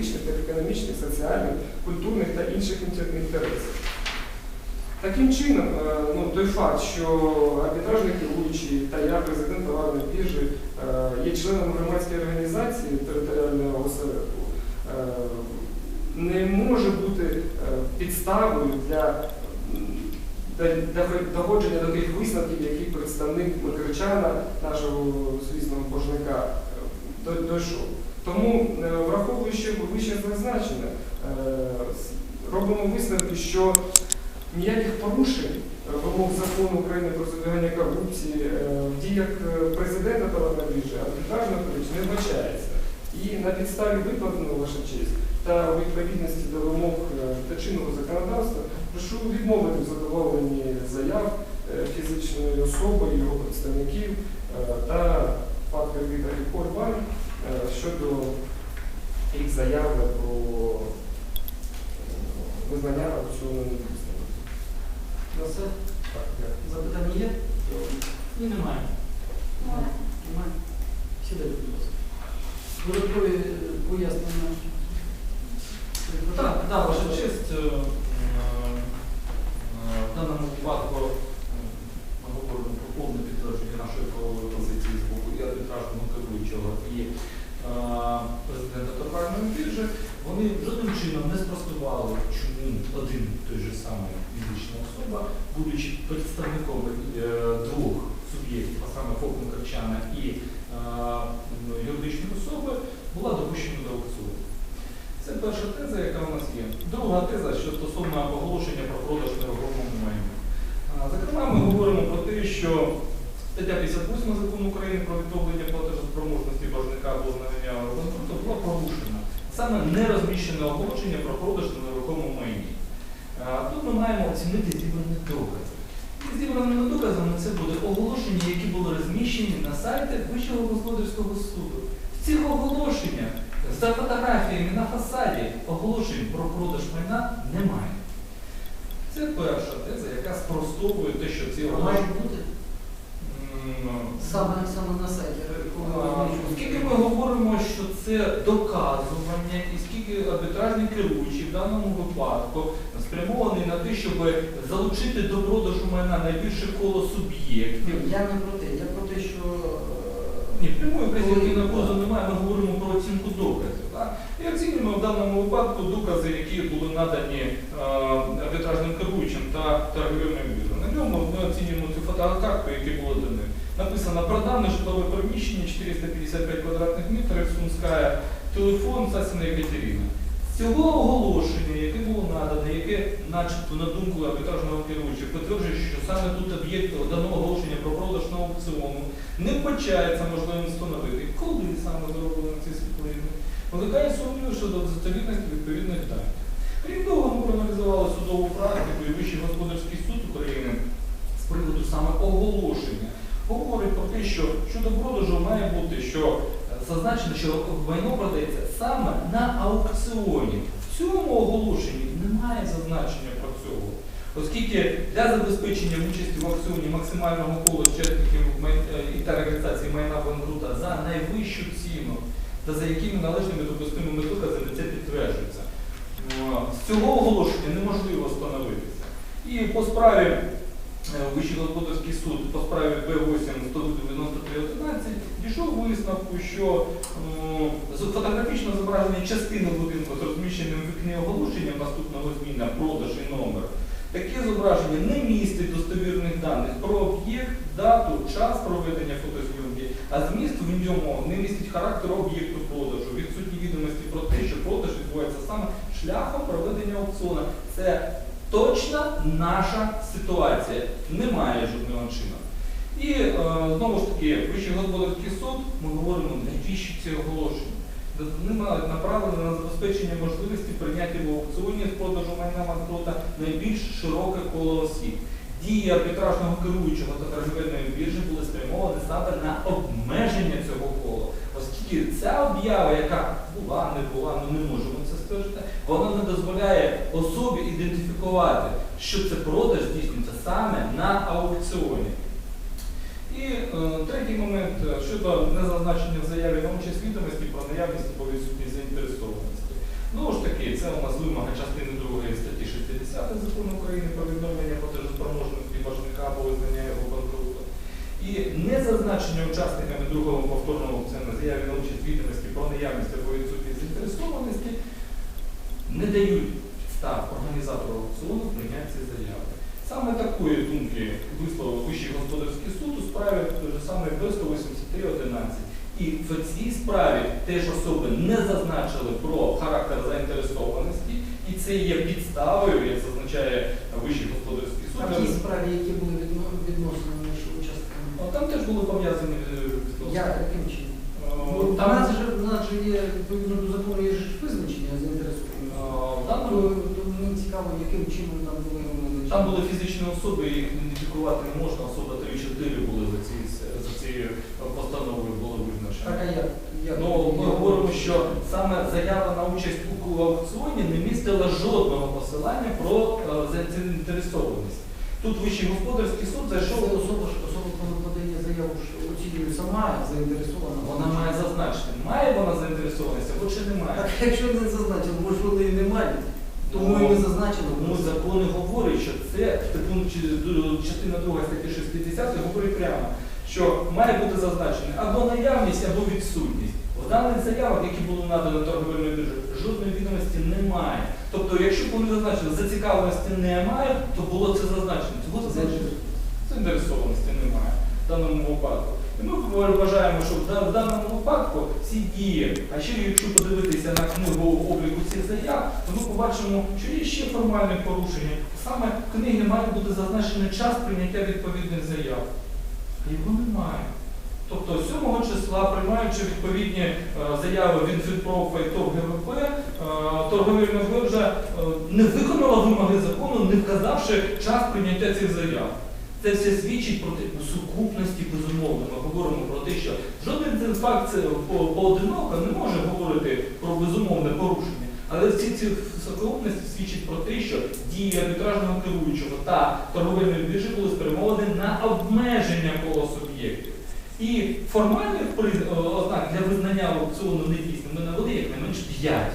політичних, економічних, соціальних, культурних та інших інтересів. Таким чином, е, ну, той факт, що арбітражний керуючий та я, президент товарної біржі, е, є членом громадської організації територіального осередку, е, не може бути підставою для доходження до тих висновків, які представник Микричана, нашого звісного боржника, до- дійшов. Тому, е, враховуючи вище зазначене, робимо висновки, що ніяких порушень е, вимог закону України про запобігання корупції е, в діях президента товарної біржі, арбітражного коледжу не вбачається. І на підставі викладеного ваша честь та у відповідності до вимог та чинного законодавства прошу відмовити в задоволенні заяв фізичної особи, його представників е, та ФАТ кредита Корбан щодо їх заяви про е, визнання аукціону недійсним. На все? Запитання є? Ні, немає. Немає. Сідайте, будь ласка. Додаткові е, пояснення. Так, так, ваша честь. е, е, В даному випадку е, ми говоримо про повне підтвердження нашої правової боку і керуючого і е, президента торгівельної біржі. Вони жодним чином не спростували, чому один той же самий фізична особа, будучи представником е, двох суб'єктів, а саме ФОП Микричана і е, юридичної особи, була допущена до аукціону. Це перша теза, яка у нас є. Друга теза, що стосовно оголошення про продаж нерухомого майна. А, Зокрема, ми говоримо про те, що стаття 58 закону України про відновлення платежоспроможності боржника або знання банкруту була порушена. Саме не розміщене оголошення про продаж на нерухомому майні. Тут ми маємо оцінити зібрані докази. І зібраними доказами це буде оголошення, які були розміщені на сайті Вищого господарського суду. В цих оголошеннях за фотографіями на фасаді оголошень про продаж майна немає. Це перша теза, яка спростовує те, що ці оголошення. Саме, саме на сайті. Оскільки ми говоримо, що це доказування, і скільки арбітражний керуючий в даному випадку спрямований на те, щоб залучити до продажу майна найбільше коло суб'єктів. Я не про те, я про те, що Ні, прямої на позов немає, ми говоримо про оцінку доказів. Так? І оцінюємо в даному випадку докази, які були надані е, арбітражним керуючим та торговельним бюро. На ньому ми оцінюємо цю фотокартку, які були дані. Написано продане житлове приміщення 455 квадратних метрів, Сумська, телефон Сасіна Екатерина. З цього оголошення, яке було надане, яке, начебто, на думку арбітражного керуючого, підтверджує, що саме тут об'єкт даного оголошення про продаж на аукціону не вбачається можливим встановити, коли саме зроблено ці світлини. Виникає сумнів щодо достовірності відповідних даних. Крім того, ми проаналізували судову практику і Вищий господарський суд України з приводу саме оголошення. Що щодо продажу має бути, що е, зазначено, що майно продається саме на аукціоні. В цьому оголошенні немає зазначення про цього. Оскільки для забезпечення участі в аукціоні максимального кола учасників е, та реалізації майна банкрута за найвищу ціну та за якими належними допустимими доказами це підтверджується. З цього оголошення неможливо встановитися. І по справі е, Вищий господарський суд по справі Б8 19311 дійшов висновку, що м, з- фотографічне зображення частини будинку з розміщеним в вікні оголошенням наступного зміна продаж і номер. Таке зображення не містить достовірних даних про об'єкт, дату, час проведення фотозйомки, а зміст в ньому не містить характеру об'єкту продажу, відсутні відомості про те, що продаж відбувається саме шляхом проведення аукціону. Це точно наша ситуація. Немає жодного чину. І е, знову ж таки, Вищий господарський суд, ми говоримо, навіщо ці оголошення? Вони мають направлено на забезпечення можливості прийняти в аукціоні з продажу майна банкрота найбільш широке коло осіб. Дії арбітражного керуючого та торговельної біржі були спрямовані саме на обмеження цього кола, оскільки ця об'ява, яка була, не була, ми не можемо це стверджувати, вона не дозволяє особі ідентифікувати, що це продаж здійснюється саме на аукціоні. І е, третій момент е, щодо незазначення в заяві на участь відомості про наявність або відсутність заінтересованості. Ну ж таки, це у нас вимога частини 2 статті 60 закону України про відновлення платежоспроможності боржника або визнання його банкрутом. І незазначення учасниками другого повторного аукціону заяві на участь відомості про наявність або відсутність заінтересованості не дають став організатору аукціону прийняти ці заяви. Саме такої думки висловив Вищий господарський суд у справі той же самий Б-183-11. І в цій справі теж особи не зазначили про характер заінтересованості, і це є підставою, як зазначає Вищий господарський суд. А ті справі, які були відно- відносини Там теж були пов'язані е. Я яким чином? Е, Там, нас же, у нас же є відповідно до закону є ж визначення заінтересованих. Там даному мені цікаво, яким чином там були вони. Там були фізичні особи, їх ідентифікувати не можна, особа 3-4 були за ці за цією постановою було Так, визначено. а як? як? Ну, ми говоримо, що саме заява на участь у аукціоні не містила жодного посилання про е, заінтересованість. Тут Вищий господарський суд Що зайшов, особа, ж- особа, коли подає заяву, що оцінює сама заінтересована. вона має зазначити, має вона заінтересованість або чи не має. Так якщо не зазначено, може вони і не мають, тому і не зазначено. Тому закони говорять, що це пункт частина 2 статті 60 говорить прямо, що має бути зазначено або наявність, або відсутність. В даних заявах, які були надані торговельною біржею, жодної відомості немає. Тобто, якщо б вони зазначили, зацікавленості немає, то було це зазначено. Цього зазначено. Заінтересованості немає в даному випадку. І ми вважаємо, що в даному випадку ці дії, а ще якщо подивитися на книгу обліку цих заяв, то ми побачимо, що є ще формальне порушення. Саме в книгі має бути зазначений час прийняття відповідних заяв. А його немає. Тобто 7 числа, приймаючи відповідні е, заяви від Фінпрофа і ТОВ ГВП, е, торговельна біржа е, не виконала вимоги закону, не вказавши час прийняття цих заяв. Це все свідчить про сукупності безумовно. Ми говоримо про те, що жоден факт поодиноко не може говорити про безумовне порушення. Але всі ці сукупності свідчать про те, що дії арбітражного керуючого та торговельної біржі були спрямовані на обмеження кола суб'єктів. І формальних ознак для визнання аукціону недійсним ми навели як не менш 5.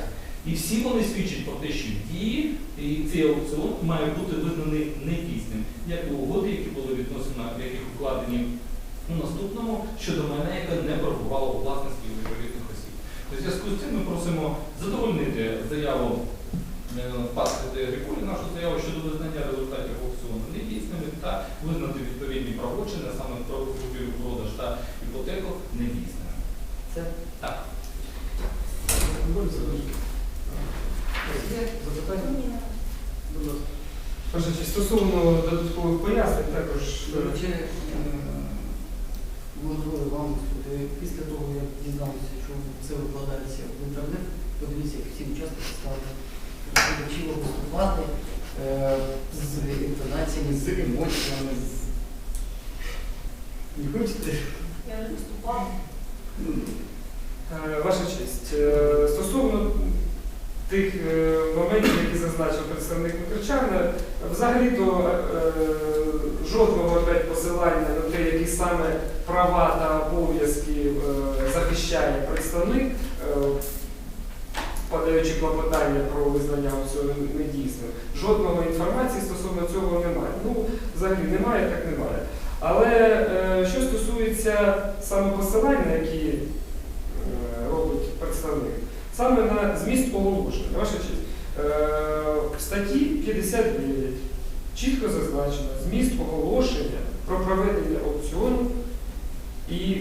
І всі вони свідчать про те, що дії і цей аукціон має бути визнаний недійсним, як і угоди, які були відносини, яких укладені у наступному щодо майна, яке не перебувало у власності відповідних осіб. У зв'язку з цим ми просимо задовольнити заяву е, паски та Грикулі, нашу заяву щодо визнання результатів аукціону недійсними та визнати відповідні правочини, саме про купівлю, продаж та іпотеку недійсними. Це Так. Запитання? Будь ласка. Перше, чи стосовно додаткових пояснень, також речі, е, можливо, вам е, після того, як дізналися, що це викладається в інтернет, подивіться, як всі учасники стали красиво виступати е, з інтонаціями, з емоціями. Не хочете? Я не виступала. Ну, Е, Ваша честь, е, стосовно тих моментів, які зазначив представник Микричана, взагалі-то жодного опять посилання на те, які саме права та обов'язки захищає представник, подаючи клопотання про визнання аукціону недійсним. Жодного інформації стосовно цього немає. Ну, взагалі немає, так немає. Але е, що стосується саме посилань, які е, робить представник, саме на зміст оголошення, ваша честь, е, в статті 59 чітко зазначено зміст оголошення про проведення аукціону і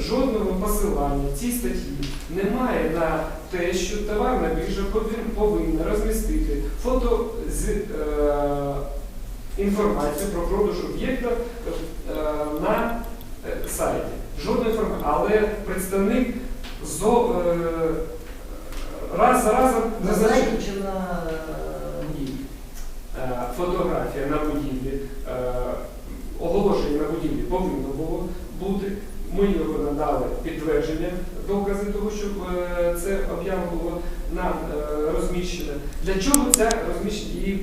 жодного посилання в цій статті немає на те, що товарна біржа повинна розмістити фото з е, інформацією про продаж об'єкта е, на е, сайті. Жодної інформації. Але представник зо, е, раз за разом На сайті чи на е, будівлі? е, фотографія на будівлі, е, оголошення на будівлі повинно було бути. Ми його надали підтвердження, докази того, що е, це об'ява було нам розміщене. Для чого це розміщення? І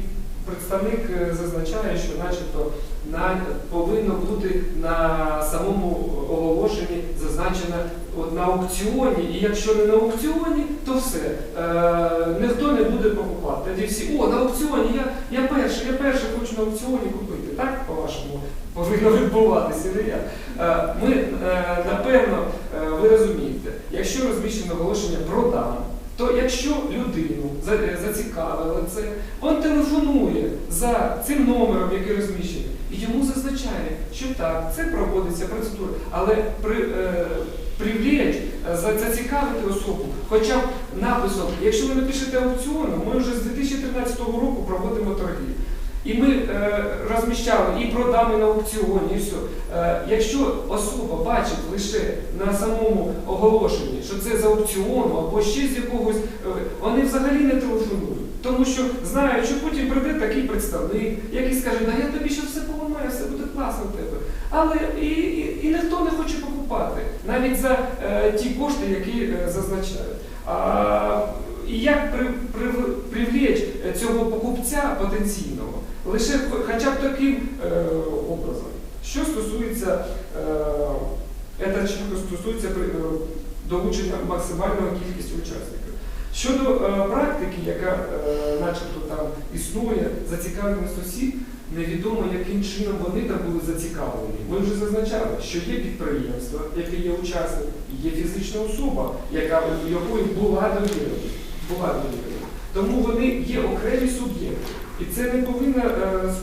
представник е, зазначає, що начебто на, повинно бути на самому оголошенні зазначено от на аукціоні, і якщо не на аукціоні, то все. Е, ніхто не буде покупати. Тоді всі, о, на аукціоні, я, я перший, я перший хочу на аукціоні купити. Так, по-вашому, повинно відбуватися, не як? Е, Ми, е, напевно, е, ви розумієте, якщо розміщено оголошення продам, то якщо людину е, зацікавило це, він телефонує за цим номером, який розміщений, і йому зазначає, що так, це проводиться процедура, але при, е, привлечь, е, зацікавити особу, хоча б написом, якщо ви напишете аукціону, ми вже з 2013 року проводимо торги. І ми е, розміщали і продами на аукціоні, і все. Е, якщо особа бачить лише на самому оголошенні, що це з аукціону або ще з якогось, е, вони взагалі не телефонують. Тому що знають, що потім прийде такий представник, який скаже, да я тобі ще все поламаю, все буде класно в тебе. Але і, і, і ніхто не хоче покупати, навіть за е, ті кошти, які е, зазначають. А, і як при, при, привлечь е, цього покупця потенційного? Лише хоча б таким е, образом. Що стосується, е, стосується е, долучення максимальної кількості учасників. Щодо е, практики, яка е, начебто там існує, зацікавленість осіб, невідомо яким чином вони там були зацікавлені. Ми вже зазначали, що є підприємство, яке є учасник, є фізична особа, яка якої була довіра. Була довіра. Тому вони є окремі суб'єкти. І це не повинно е,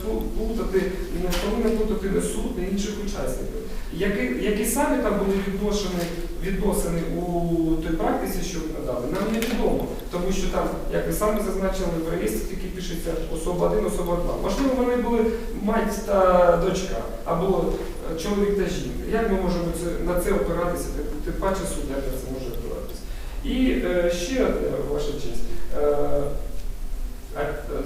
не повинно плутати не суд, не інших учасників. Які, які самі там були відношені, відносини у той практиці, що ви надали, нам невідомо. Тому що там, як ви самі зазначили, в реєстрі тільки пишеться особа 1, особа 2. Можливо, вони були мать та дочка, або е, чоловік та жінка. Як ми можемо на це опиратися, тим, паче суд як на це може опиратися. І е, ще, ваша честь,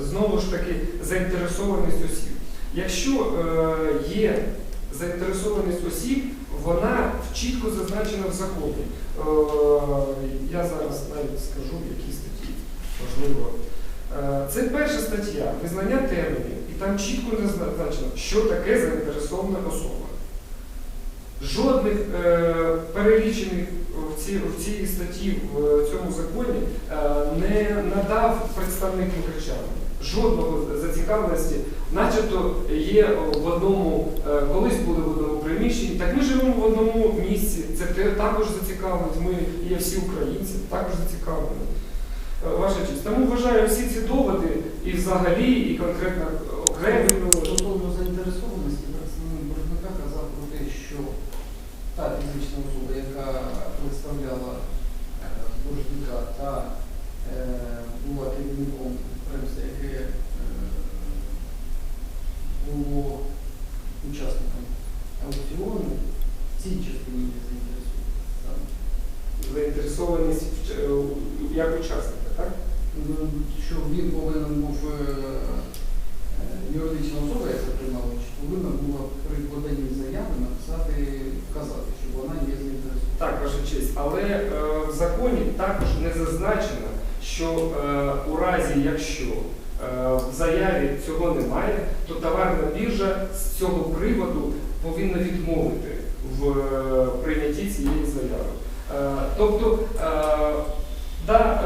знову ж таки, заінтересованість осіб. Якщо е, є заінтересованість осіб, вона чітко зазначена в законі. Е, я зараз навіть скажу, в якій статті, можливо. Е, це перша стаття визнання термінів, і там чітко не зазначено, що таке заінтересована особа. Жодних е, перелічених в цій, статті в цьому законі е, не надав представник Мукачана. Жодного зацікавленості, начебто є в одному, е, колись були в одному приміщенні. Так ми живемо в одному місці. Це також зацікавленість. Ми є всі українці, також зацікавлені. Е, Ваша честь. Тому вважаю всі ці доводи і взагалі, і конкретно окремі доводи. Стосовно заінтересованості, представник боржника казав про те, що та фізична особа, яка представляла е, боржника та е, була керівником підприємства, яке е, було учасником аукціону, в цій частині не заінтересовані. Заінтересованість як учасника, так? Ну, Що він повинен був е, е, юридична особа, яка приймала участь, повинна була при поданні заяви написати, вказати, що вона є заінтересована. Так, ваша честь. Але е, в законі також не зазначено, що е, у разі, якщо в заяві цього немає, то товарна біржа з цього приводу повинна відмовити в е, прийнятті цієї заяви. Е, тобто, е, да,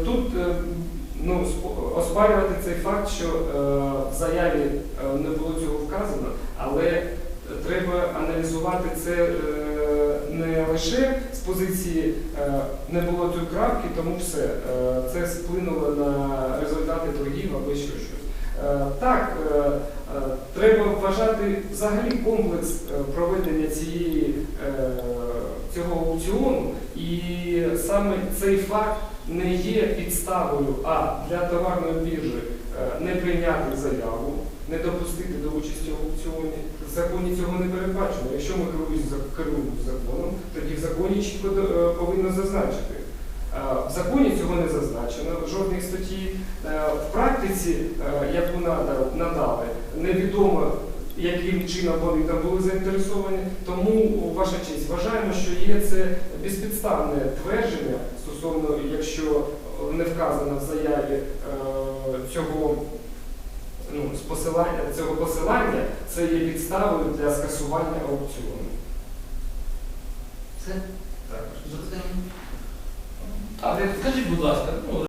е, тут е, ну, оспарювати цей факт, що е, в заяві е, не було цього вказано, але треба аналізувати це е, не лише з позиції е, не було тої крапки, тому все. Е, Це вплинуло на результати торгів або ще щось. Е, Так, треба вважати взагалі комплекс проведення цієї, цього аукціону, і саме цей факт не є підставою а для товарної біржі не прийняти заяву, не допустити до участі в аукціоні. В законі цього не передбачено. Якщо ми керуємося за- керуємося законом, тоді в законі чітко е, повинно зазначити. Е, В законі цього не зазначено, в жодній статті. Е, В практиці, яку нада- надали, невідомо, яким чином вони там були заінтересовані. Тому, ваша честь, вважаємо, що є це безпідставне твердження стосовно, якщо не вказано в заяві цього ну, з посилання цього посилання це є підставою для скасування аукціону. Це Також. Так, скажіть, будь ласка, ну,